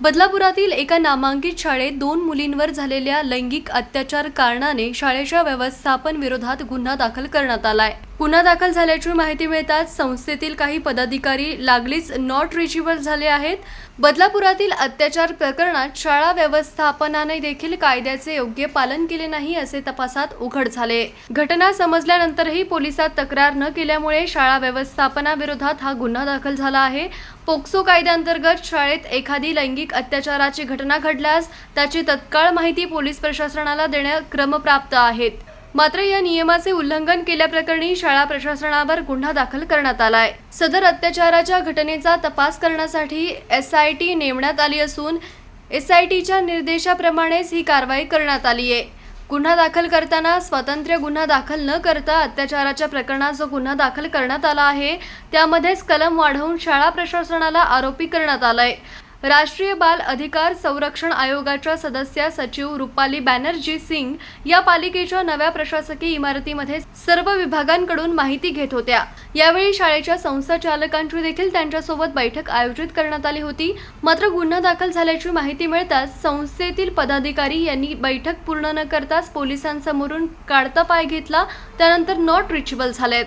बदलापुरातील एका नामांकित शाळेत दोन मुलींवर झालेल्या लैंगिक अत्याचार कारणाने शाळेच्या व्यवस्थापन विरोधात गुन्हा दाखल करण्यात आलाय. गुन्हा दाखल झाल्याची माहिती मिळताच संस्थेतील काही पदाधिकारी लागलीच नॉट रिचिबल झाले आहेत. बदलापुरातील अत्याचार प्रकरणात शाळा व्यवस्थापनाने देखील कायद्याचे योग्य पालन केले नाही असे तपासात उघड झाले. घटना समजल्यानंतरही पोलिसात तक्रार न केल्यामुळे शाळा व्यवस्थापनाविरोधात हा गुन्हा दाखल झाला आहे. पोक्सो कायद्याअंतर्गत शाळेत एखादी लैंगिक अत्याचाराची घटना घडल्यास त्याची तत्काळ माहिती पोलीस प्रशासनाला देणे क्रमप्राप्त आहेत. मात्र या नियमाचे उल्लंघन केल्याप्रकरणी शाळा प्रशासनावर गुन्हा दाखल करण्यात आलाय. सदर अत्याचाराच्या घटनेचा तपास करण्यासाठी एस आय टी नेमण्यात आली असून एस आय टीच्या निर्देशाप्रमाणेच ही कारवाई करण्यात आली आहे गुन्हा दाखल करताना स्वतंत्र गुन्हा दाखल न करता अत्याचाराच्या प्रकरणात जो गुन्हा दाखल करण्यात आला आहे त्यामध्येच कलम वाढवून शाळा प्रशासनाला आरोपी करण्यात आलाय. राष्ट्रीय बाल अधिकार संरक्षण आयोगाच्या सदस्य सचिव रुपाली बॅनर्जी सिंग या पालिकेच्या नव्या प्रशासकीय इमारतीमध्ये सर्व विभागांकडून माहिती घेत होत्या. यावेळी शाळेच्या संस्थाचालकांची देखील त्यांच्यासोबत बैठक आयोजित करण्यात आली होती. मात्र गुन्हा दाखल झाल्याची माहिती मिळताच संस्थेतील पदाधिकारी यांनी बैठक पूर्ण न करताच पोलिसांसमोरून काढता पाय घेतला. त्यानंतर नॉट रिचेबल झालेत.